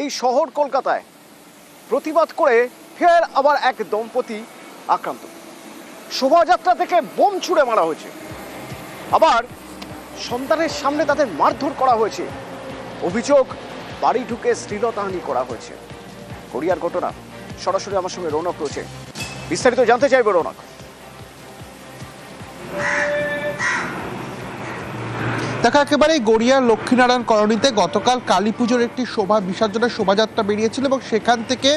এই শহর কলকাতায়। প্রতিবাদ করে ফের আবার এক দম্পতি আক্রান্ত। শোভাযাত্রা থেকে বোম ছুড়ে মারা হয়েছে। আবার সন্তানের সামনে তাদের মারধর করা হয়েছে। অভিযোগ, বাড়ি ঢুকে শ্লীলতাহানি করা হয়েছে। কোরিয়ার ঘটনা, সরাসরি আমার সঙ্গে রৌনক রয়েছে। বিস্তারিত জানতে চাইবে রৌনক। দেখা একেবারে গড়িয়ার লক্ষ্মীনারায়ণ কলোনিতে গতকাল কালী পুজোর একটি শোভা বিসর্জনের শোভাযাত্রা বেরিয়েছিল এবং সেখান থেকে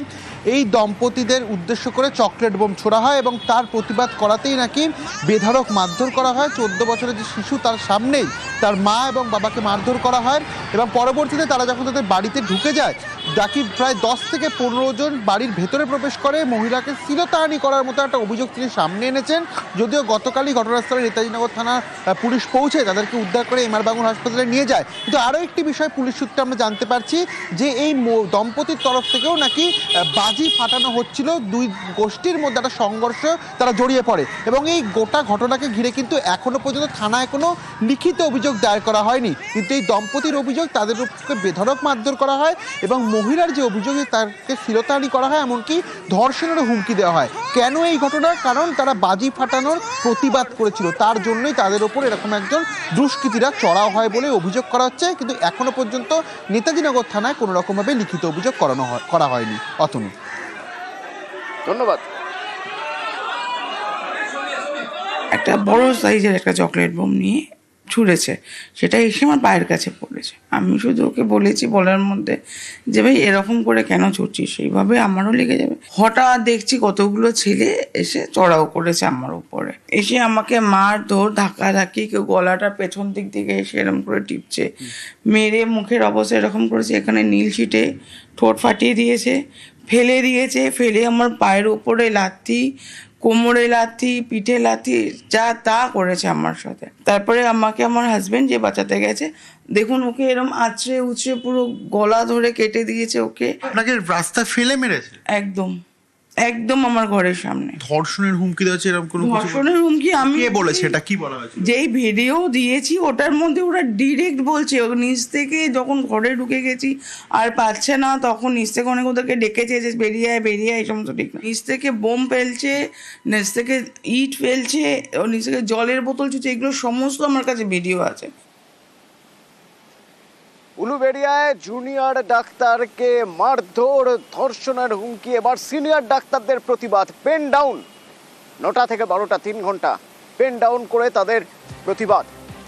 এই দম্পতিদের উদ্দেশ্য করে চকলেট বোম ছোড়া হয় এবং তার প্রতিবাদ করাতেই নাকি বেধারক মারধর করা হয়। চোদ্দ বছরের যে শিশু তার সামনেই তার মা এবং বাবাকে মারধর করা হয় এবং পরবর্তীতে তারা যখন তাদের বাড়িতে ঢুকে যায় নাকি প্রায় দশ থেকে পনেরো জন বাড়ির ভেতরে প্রবেশ করে। মহিলাকে শিলতাহানি করার মতো একটা অভিযোগ তিনি সামনে এনেছেন। যদিও গতকালই ঘটনাস্থলে নেতাজিনগর থানা পুলিশ পৌঁছে তাদেরকে উদ্ধার করে এমআর বাঙুর হাসপাতালে নিয়ে যায়। কিন্তু আরও একটি বিষয় পুলিশ সূত্রে আমরা জানতে পারছি যে এই দম্পতির তরফ থেকেও নাকি বাজি ফাটানো হচ্ছিল। দুই গোষ্ঠীর মধ্যে একটা সংঘর্ষ তারা জড়িয়ে পড়ে এবং এই গোটা ঘটনাকে ঘিরে কিন্তু এখনও পর্যন্ত থানায় কোনো লিখিত অভিযোগ দায়ের করা হয়নি। কিন্তু এই দম্পতির অভিযোগ তাদের উপরে বেধড়ক মারধর করা হয় এবং মহিলার যে অভিযোগ তাকে শিরতাহানি করা হয় এমনকি ধর্ষণেরও হুমকি দেওয়া হয়। কেন এই ঘটনা কারণ তারা বাজি ফাটানোর প্রতিবাদ করেছিল। তার জন্যই তাদের ওপর এরকম একজন দুষ্কৃতীরা চড়াও হয় বলে অভিযোগ করা হচ্ছে। কিন্তু এখনও পর্যন্ত নেতাজিনগর থানায় কোনো রকমভাবে লিখিত অভিযোগ করানো হয় করা হয়নি। অতনু। ধন্যবাদ। একটা বড় সাইজের একটা চকলেট বোম নিয়ে ছুঁড়েছে সেটা এসে আমার পায়ের কাছে পড়েছে। আমি শুধু ওকে বলেছি বলার মধ্যে যে, ভাই, এরকম করে কেন ছুটছিস সেইভাবে আমারও লেগে যাবে। হঠাৎ দেখছি কতগুলো ছেলে এসে চড়াও করেছে আমার উপরে। এসে আমাকে মার ধর ধাক্কা ধাক্কি কেউ গলাটা পেছন দিক থেকে এসে এরকম করে টিপছে। মেরে মুখের অবস্থা এরকম করেছে, এখানে নীল শিটে ঠোঁট ফাটিয়ে দিয়েছে, ফেলে দিয়েছে, ফেলে আমার পায়ের উপরে লাথি কোমরে লাথি পিঠে লাথি যা তা করেছে আমার সাথে। তারপরে আমাকে আমার হাজবেন্ড যে বাঁচাতে গেছে দেখুন ওকে এরম আছড়ে উছড়ে পুরো গলা ধরে কেটে দিয়েছে ওকে। আপনাকে রাস্তা ফেলে মেরেছে? একদম। একদম আমার ঘরের সামনে। ধর্ষণের হুমকি দেওয়া হচ্ছে এরকম কোনো কিছু ধর্ষণের হুমকি আমি কে বলেছে? এটা কি বলা হয়েছে? যেই ভিডিও দিয়েছি ওটার মধ্যে ওরা ডিরেক্ট বলছে ও নিচ থেকে যখন ঘরে ঢুকে গেছি আর পাচ্ছে না তখন নিচ থেকে অনেক ওদেরকে ডেকেছে যে বেরিয়ে আয় বেরিয়ে আয় এই সমস্ত ঠিক নিচ থেকে বোম ফেলছে নিচ থেকে ইট ফেলছে ও নিচ থেকে জলের বোতল ছুটছে এগুলো সমস্ত আমার কাছে ভিডিও আছে। উলুবেড়িয়ায় জুনিয়র ডাক্তারকে মারধর, ধর্ষণের হুমকি, এবার সিনিয়র ডাক্তারদের প্রতিবাদ। Pen down. নটা থেকে বারোটা, তিন ঘণ্টা। পেন ডাউন করে তাদের প্রতিবাদ।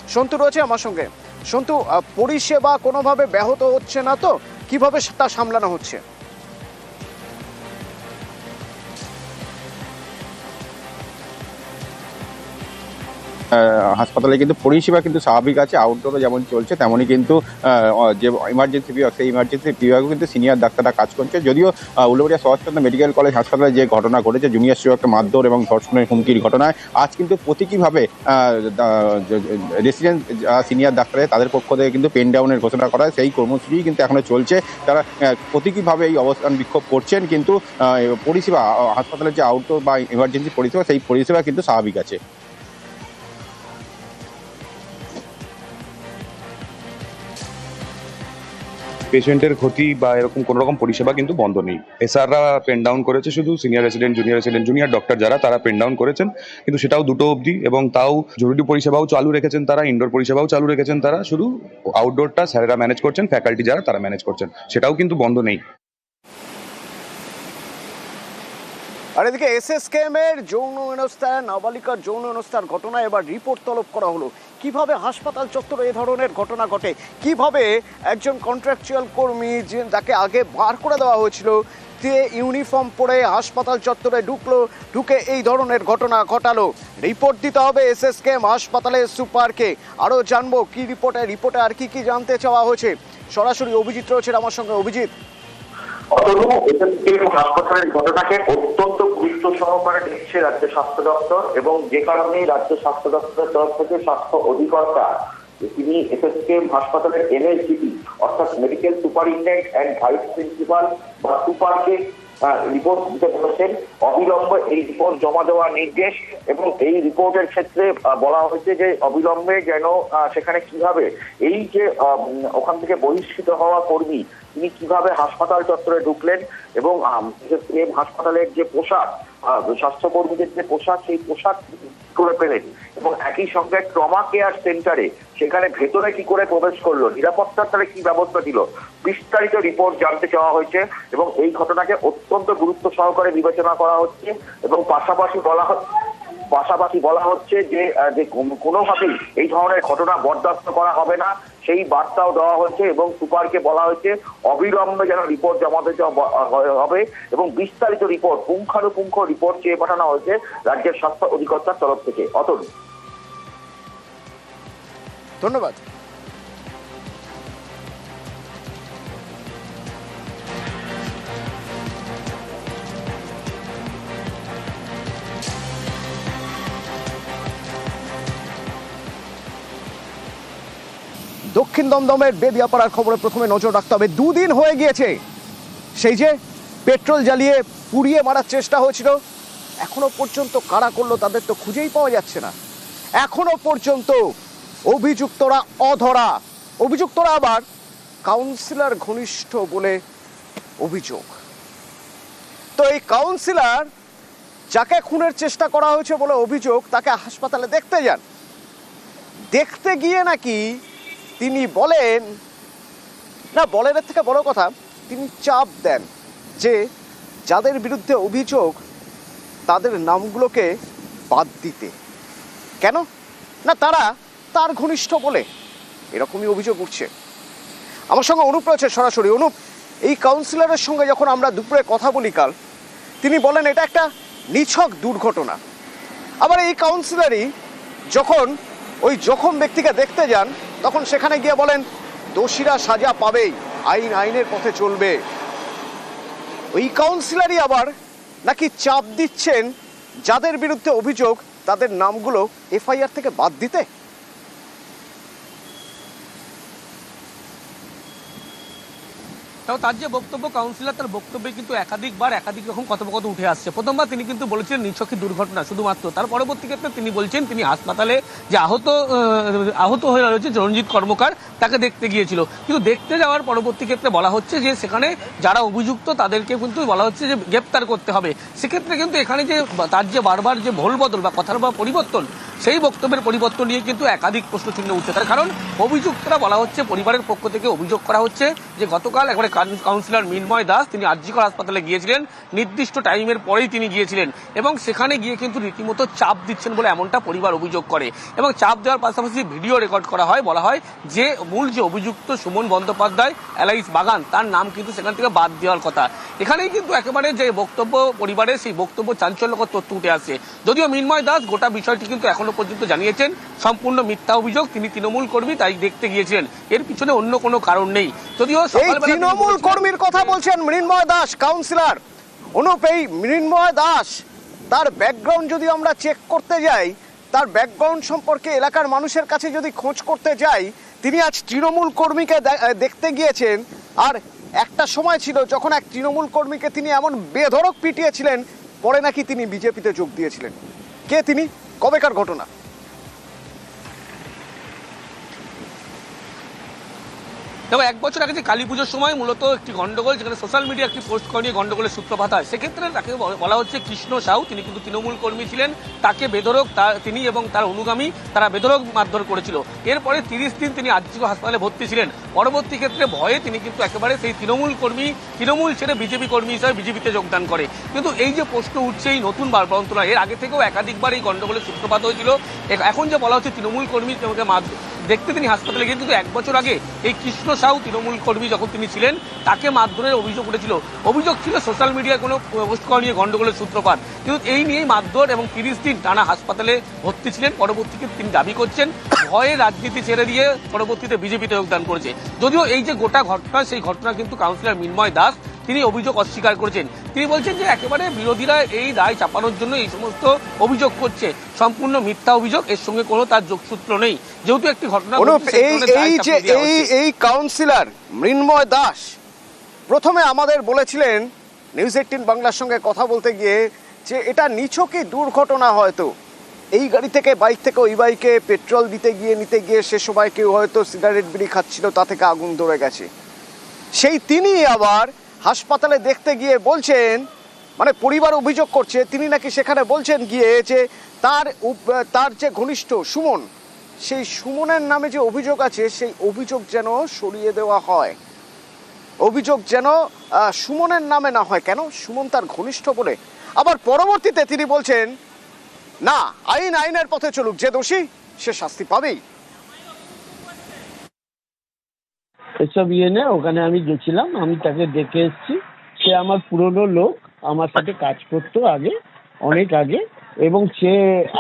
সন্তু রয়েছে আমার সঙ্গে। সন্তু পরিষেবা কোনোভাবে ব্যাহত হচ্ছে না তো? কীভাবে তা সামলানো হচ্ছে? হাসপাতালে কিন্তু পরিষেবা কিন্তু স্বাভাবিক আছে আউটডোরে যেমন চলছে, তেমনই কিন্তু যে ইমার্জেন্সি বিভাগ, সেই ইমার্জেন্সি বিভাগও কিন্তু সিনিয়র ডাক্তাররা কাজ করছে। যদিও উলুবেড়িয়া সুভাষচন্দ্র মেডিকেল কলেজ হাসপাতালে যে ঘটনা ঘটেছে জুনিয়র শিশুকে মারধর এবং ধর্ষণের হুমকির ঘটনায়, আজ কিন্তু প্রতীকীভাবে রেসিডেন্ট সিনিয়র ডাক্তারের তাদের পক্ষ থেকে কিন্তু পেন ডাউনের ঘোষণা করা হয়। সেই কর্মসূচি কিন্তু এখনও চলছে। তারা প্রতীকীভাবে এই অবস্থান বিক্ষোভ করছেন, কিন্তু পরিষেবা হাসপাতালের যে আউটডোর বা ইমার্জেন্সি পরিষেবা, সেই পরিষেবা কিন্তু স্বাভাবিক আছে। পেশেন্টের ক্ষতি বা এরকম কোনো রকম পরিষেবা কিন্তু বন্ধ নেই। এসআররা পেন ডাউন করেছে শুধু senior resident junior resident junior doctor যারা, তারা পেন ডাউন করেছেন। কিন্তু সেটাও দুটো অবধি এবং তাও জরুরি পরিষেবাও চালু রেখেছেন তারা ইনডোর পরিষেবাও চালু রেখেছেন তারা। শুধু আউটডোরটা স্যারেরা ম্যানেজ করছেন ফ্যাকাল্টি যারা, তারা ম্যানেজ করছেন। সেটাও কিন্তু বন্ধ নেই। আর এদিকে এস এসএসকেএম এর যৌন হেনস্থায়, নাবালিকার যৌন হেনস্থার ঘটনায় এবার রিপোর্ট তলব করা হলো। কীভাবে হাসপাতাল চত্বরে এ ধরনের ঘটনা ঘটে? কীভাবে একজন কন্ট্রাকচুয়াল কর্মী যাকে আগে বার করে দেওয়া হয়েছিল সে ইউনিফর্ম পরে হাসপাতাল চত্বরে ঢুকলো, ঢুকে এই ধরনের ঘটনা ঘটালো। রিপোর্ট দিতে হবে এসএসকেএম হাসপাতালের সুপারকে। আরও জানব কি রিপোর্টে রিপোর্টে আর কি কি জানতে চাওয়া হয়েছে। সরাসরি অভিজিৎ রয়েছে আমার সঙ্গে। অভিজিৎ। অতনু এসএসকেএম হাসপাতালের ঘটনাকে অত্যন্ত গুরুত্ব সহকারে দেখছে রাজ্য স্বাস্থ্য দপ্তর এবং যে কারণে রাজ্য স্বাস্থ্য দপ্তরের তরফ থেকে স্বাস্থ্য অধিকর্তা তিনি এসএসকেএম হাসপাতালের এমএসজিপি অর্থাৎ medical superintendent and vice principal বা সুপারকে রিপোর্ট দিতে বলেছেন। অবিলম্বে এই রিপোর্ট জমা দেওয়ার নির্দেশ এবং এই রিপোর্টের ক্ষেত্রে বলা হয়েছে যে অবিলম্বে যেন সেখানে কীভাবে এই যে ওখান থেকে বহিষ্কৃত হওয়া কর্মী, তিনি কীভাবে হাসপাতাল চত্বরে ঢুকলেন এবং হাসপাতালের যে পোশাক স্বাস্থ্যকর্মীদের যে পোশাক, সেই পোশাক করে পেলেন এবং একই সঙ্গে ট্রমা কেয়ার সেন্টারে সেখানে ভেতরে কি করে প্রবেশ করল, নিরাপত্তার তারা কি ব্যবস্থা ছিল বিস্তারিত রিপোর্ট জানতে চাওয়া হয়েছে এবং এই ঘটনাকে অত্যন্ত গুরুত্ব সহকারে বিবেচনা করা হচ্ছে এবং পাশাপাশি বলা হচ্ছে পাশাপাশি বলা হচ্ছে যে কোনোভাবেই এই ধরনের ঘটনা বরদাস্ত করা হবে না। সেই বার্তাও দেওয়া হয়েছে এবং সুপারকে বলা হয়েছে, অবিলম্বে যেন রিপোর্ট জমা দিতে হবে এবং বিস্তারিত রিপোর্ট, পুঙ্খানুপুঙ্খ রিপোর্ট চেয়ে পাঠানো হয়েছে রাজ্যের স্বাস্থ্য অধিকর্তার তরফ থেকে। অতন। ধন্যবাদ। দক্ষিণ দমদমের বেদিয়াপাড়ার খবরে প্রথমে নজর রাখতে হবে, দুদিন হয়ে গিয়েছে। সেই যে পেট্রোল জ্বালিয়ে পুড়িয়ে মারার চেষ্টা হয়েছিল, এখনও পর্যন্ত কারা করল তাদের তো খুঁজেই পাওয়া যাচ্ছে না। এখনও পর্যন্ত অভিযুক্তরা অধরা। অভিযুক্তরা আবার কাউন্সিলর ঘনিষ্ঠ বলে অভিযোগ। তো এই কাউন্সিলর যাকে খুনের চেষ্টা করা হয়েছে বলে অভিযোগ তাকে হাসপাতালে দেখতে যান। দেখতে গিয়ে নাকি তিনি বলেন, না বলেন থেকে বড় কথা, তিনি চাপ দেন যে যাদের বিরুদ্ধে অভিযোগ, তাদের নামগুলোকে বাদ দিতে। কেন? না, তারা তার ঘনিষ্ঠ বলে এরকমই অভিযোগ উঠছে। আমার সঙ্গে অনুপ রয়েছে সরাসরি। অনুপ, এই কাউন্সিলরের সঙ্গে যখন আমরা দুপুরে কথা বলি কাল, তিনি বলেন, এটা একটা নিছক দুর্ঘটনা। আবার এই কাউন্সিলরই যখন ওই জখম ব্যক্তিকে দেখতে যান তখন সেখানে গিয়ে বলেন, দোষীরা সাজা পাবেই, আইন আইনের পথে চলবে। ওই কাউন্সিলারই আবার নাকি চাপ দিচ্ছেন যাদের বিরুদ্ধে অভিযোগ, তাদের নামগুলো এফআইআর থেকে বাদ দিতে? তাও তার যে বক্তব্য কাউন্সিলার তার বক্তব্যে কিন্তু একাধিকবার একাধিক রকম কথোপকথন উঠে আসছে। প্রথমবার তিনি কিন্তু বলেছিলেন নিছকই দুর্ঘটনা, শুধুমাত্র। তার পরবর্তী ক্ষেত্রে তিনি বলছেন, তিনি হাসপাতালে যে আহত আহত হয়ে রয়েছে রঞ্জিত কর্মকার তাকে দেখতে গিয়েছিল। কিন্তু দেখতে যাওয়ার পরবর্তী ক্ষেত্রে বলা হচ্ছে যে, সেখানে যারা অভিযুক্ত, তাদেরকে কিন্তু বলা হচ্ছে যে, গ্রেপ্তার করতে হবে। সেক্ষেত্রে কিন্তু এখানে যে তার যে বারবার যে ভোল বদল বা কথার বা পরিবর্তন, সেই বক্তব্যের পরিবর্তন নিয়ে কিন্তু একাধিক প্রশ্ন চিহ্ন উঠছে। তার কারণ, অভিযুক্তরা বলা হচ্ছে, পরিবারের পক্ষ থেকে অভিযোগ করা হচ্ছে যে, গতকাল একবারে কাউন- কাউন্সিলর মিনময় দাস তিনি আরজিকর হাসপাতালে গিয়েছিলেন। নির্দিষ্ট টাইমের পরেই তিনি গিয়েছিলেন এবং সেখানে গিয়ে কিন্তু রীতিমতো চাপ দিচ্ছেন বলে এমনটা পরিবার অভিযোগ করে। এবং চাপ দেওয়ার পাশাপাশি ভিডিও রেকর্ড করা হয়, বলা হয় যে মূল যে অভিযুক্ত সুমন বন্দ্যোপাধ্যায় এলাইস বাগান তার নাম কিন্তু সেখান থেকে বাদ দেওয়ার কথা। এখানেই কিন্তু একেবারে যে বক্তব্য পরিবারের সেই বক্তব্য চাঞ্চল্যকর তথ্য উঠে আসছে যদিও মিনময় দাস গোটা বিষয়টি কিন্তু এখনও পর্যন্ত জানিয়েছেন সম্পূর্ণ মিথ্যা অভিযোগ তিনি তৃণমূল কর্মী তাই দেখতে গিয়েছিলেন। এর পিছনে অন্য কোনো কারণ নেই। যদিও তৃণমূল কর্মীর কথা বলছেন মৃন্ময় দাস কাউন্সিলর অনুপ এই মৃন্ময় দাস তার ব্যাকগ্রাউন্ড যদি আমরা চেক করতে যাই তার ব্যাকগ্রাউন্ড সম্পর্কে এলাকার মানুষের কাছে যদি খোঁজ করতে যাই তিনি আজ তৃণমূল কর্মীকে দেখতে গিয়েছেন। আর একটা সময় ছিল যখন এক তৃণমূল কর্মীকে তিনি এমন বেধরক পিটিয়েছিলেন, পরে নাকি তিনি বিজেপিতে যোগ দিয়েছিলেন। কে তিনি? কবেকার ঘটনা? দেখো এক বছর আগে যে কালী পুজোর সময় মূলত একটি গন্ডগোল, যেখানে সোশ্যাল মিডিয়া একটি পোস্ট করে নিয়ে গন্ডগোলের সূত্রপাত হয়। সেক্ষেত্রে তাকে বলা হচ্ছে কৃষ্ণ সাউ। তিনি কিন্তু তৃণমূল কর্মী ছিলেন। তাকে বেধরক তিনি এবং তার অনুগামী তারা বেধরক মারধর করেছিল। এরপরে তিরিশ দিন তিনি আর্জিক হাসপাতালে ভর্তি ছিলেন। পরবর্তী ক্ষেত্রে ভয়ে তিনি কিন্তু একেবারে সেই তৃণমূল কর্মী, তৃণমূল ছেড়ে বিজেপি কর্মী হিসাবে বিজেপিতে যোগদান করে। কিন্তু এই যে প্রশ্ন উঠছে, এই নতুন বার বরন্তরা এর আগে থেকেও একাধিকবার এই গন্ডগোলের সূত্রপাত হয়েছিল। এখন যে বলা হচ্ছে তৃণমূল কর্মী দেখতে তিনি হাসপাতালে গিয়ে, কিন্তু এক বছর আগে এই কৃষ্ণ সাউ তৃণমূল কর্মী যখন তিনি ছিলেন, তাকে মারধরের অভিযোগ উঠেছিল। অভিযোগ ছিল সোশ্যাল মিডিয়ায় কোনো পোস্ট করা নিয়ে গণ্ডগোলের সূত্রপাত। কিন্তু এই নিয়েই মারধর এবং তিরিশ দিন টানা হাসপাতালে ভর্তি ছিলেন। পরবর্তীতে তিনি দাবি করছেন, ভয়ে রাজনীতি ছেড়ে দিয়ে পরবর্তীতে বিজেপিতে যোগদান করেছে। যদিও এই যে গোটা ঘটনা, সেই ঘটনা কিন্তু কাউন্সিলর মিন্ময় দাস তিনি অভিযোগ অস্বীকার করেছেন। তিনি বলছেন যে একেবারে বিরোধীরা এই দায় চাপানোর জন্য এই সমস্ত অভিযোগ করছে। সম্পূর্ণ মিথ্যা অভিযোগ এর সঙ্গে কোনো তার যোগসূত্র নেই। যেহেতু একটি ঘটনা যে এই কাউন্সিলর মৃন্ময় দাস প্রথমে আমাদের বলেছিলেন নিউজ এইটিন বাংলার সঙ্গে কথা বলতে গিয়ে যে এটা নিছকই দুর্ঘটনা হয়তো। এই গাড়ি থেকে বাইক থেকে ওই বাইকে পেট্রোল দিতে গিয়ে নিতে গিয়ে সে সময় কেউ হয়তো সিগারেট বিড়ি খাচ্ছিল তা থেকে আগুন ধরে গেছে। সেই তিনি আবার হাসপাতালে দেখতে গিয়ে বলছেন মানে পরিবার অভিযোগ করছে, তিনি নাকি সেখানে বলছেন গিয়ে যে তার তার যে ঘনিষ্ঠ সুমন, সেই সুমনের নামে যে অভিযোগ আছে, সেই অভিযোগ যেন সরিয়ে দেওয়া হয়। অভিযোগ যেন সুমনের নামে না হয়। কেন? সুমন তার ঘনিষ্ঠ বলে। আবার পরবর্তীতে তিনি বলছেন, না, আইন আইনের পথে চলুক, যে দোষী, সে শাস্তি পাবেই। এসব ইয়ে নেই, ওখানে আমি গেছিলাম, আমি তাকে দেখে এসেছি। সে আমার পুরনো লোক, আমার সাথে কাজ করতো আগে, অনেক আগে, এবং সে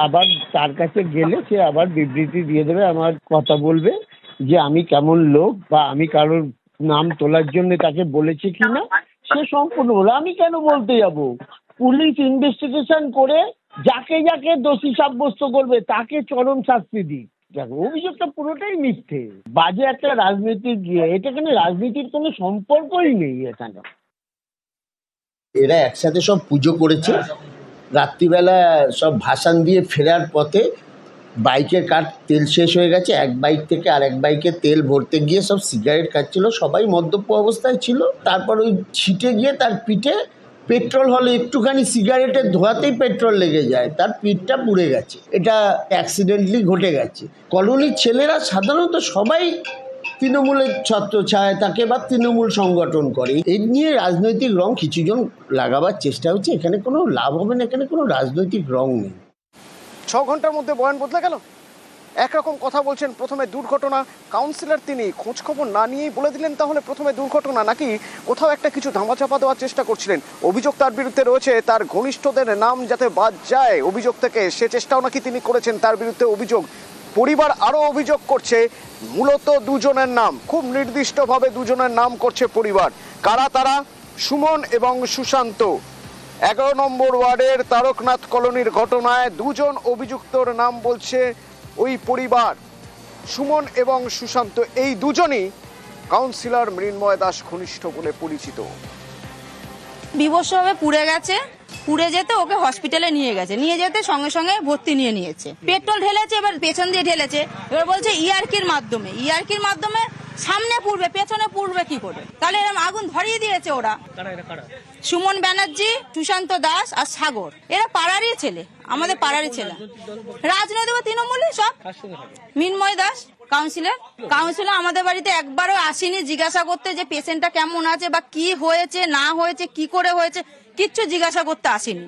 আবার তার কাছে গেলে সে আবার বিবৃতি দিয়ে দেবে, আমার কথা বলবে যে আমি কেমন লোক বা আমি কারোর নাম তোলার জন্য তাকে বলেছি কি না, সে সম্পূর্ণ বলে আমি কেন বলতে যাব? পুলিশ ইনভেস্টিগেশন করে যাকে যাকে দোষী সাব্যস্ত করবে, তাকে চরম শাস্তি দিক। দেখো, অভিযোগটা পুরোটাই মিথ্যে। বাজে একটা রাজনীতির গিয়ে, এটা এখানে রাজনীতির কোনো সম্পর্কই নেই এখানে? এরা একসাথে সব পুজো করেছে। রাত্রিবেলা সব ভাসান দিয়ে ফেরার পথে বাইকের কাঠ তেল শেষ হয়ে গেছে। এক বাইক থেকে আরেক বাইকে তেল ভরতে গিয়ে সব সিগারেট খাচ্ছিল। সবাই মদ্যপ অবস্থায় ছিল। তারপর ওই ছিটে গিয়ে তার পিঠে পেট্রোল হলে একটুখানি সিগারেটের ধোয়াতেই পেট্রোল লেগে যায়, তার পিঠটা পুড়ে গেছে। এটা অ্যাক্সিডেন্টলি ঘটে গেছে। কলোনির ছেলেরা সাধারণত সবাই তৃণমূলের ছত্র ছায় তাকে বা তৃণমূল সংগঠন করে। এই নিয়ে রাজনৈতিক রং কিছুজন লাগাবার চেষ্টা হচ্ছে, এখানে কোনো লাভ হবে না, এখানে কোনো রাজনৈতিক রং নেই। ছ ঘণ্টার মধ্যে বয়ান বদলে গেল? একরকম কথা বলছেন প্রথমে দুর্ঘটনা। কাউন্সিলর তিনি, খোঁজখবর না নিয়েই বলে দিলেন তাহলে প্রথমে দুর্ঘটনা, নাকি কোথাও একটা কিছু ধামাচাপা দেওয়ার চেষ্টা করছিলেন? অভিযোগ তার বিরুদ্ধে রয়েছে, তার ঘনিষ্ঠদের নাম যাতে বাদ যায়, অভিযোগ থেকে সে চেষ্টাও নাকি তিনি করেছেন, তার বিরুদ্ধে অভিযোগ। পরিবার আরও অভিযোগ করছে, মূলত দুজনের নাম, খুব নির্দিষ্টভাবে দুজনের নাম করছে পরিবার। কারা তারা? সুমন এবং সুশান্ত। এগারো নম্বর ওয়ার্ডের তারকনাথ কলোনির ঘটনায় দুজন অভিযুক্তর নাম বলছে ওই পরিবার সুমন এবং সুশান্ত এই দুজনই কাউন্সিলর মৃন্ময় দাস ঘনিষ্ঠ বলে পরিচিত। বিবস্বভাবে পুড়ে গেছে পুড়ে যেতে ওকে হসপিটালে নিয়ে গেছে নিয়ে যেতে সঙ্গে সঙ্গে ভর্তি নিয়ে নিয়েছে। পেট্রোল ঢেলেছে এবার পেছন দিয়ে ঢেলেছে এবার বলছে ইয়ারকির মাধ্যমে ইয়ারকির মাধ্যমে সামনে পুড়বে পেছনে পুড়বে কি করে? তাহলে এরকম আগুন ধরিয়ে দিয়েছে ওরা। সুমন ব্যানার্জি সুশান্ত দাস আর সাগর। এরা পাড়ারই ছেলে আমাদের পাড়ারই ছেলে। রাজনৈতিক বা তৃণমূলে সব। মিনময় দাস কাউন্সিলর কাউন্সিলর আমাদের বাড়িতে একবারও আসেনি জিজ্ঞাসা করতে যে পেশেন্টটা কেমন আছে বা কি হয়েছে না হয়েছে কি করে হয়েছে কিচ্ছু জিজ্ঞাসা করতে আসেনি।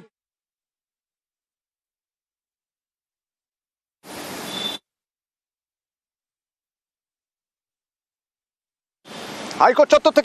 হাইকোর্ট চত্বর থেকে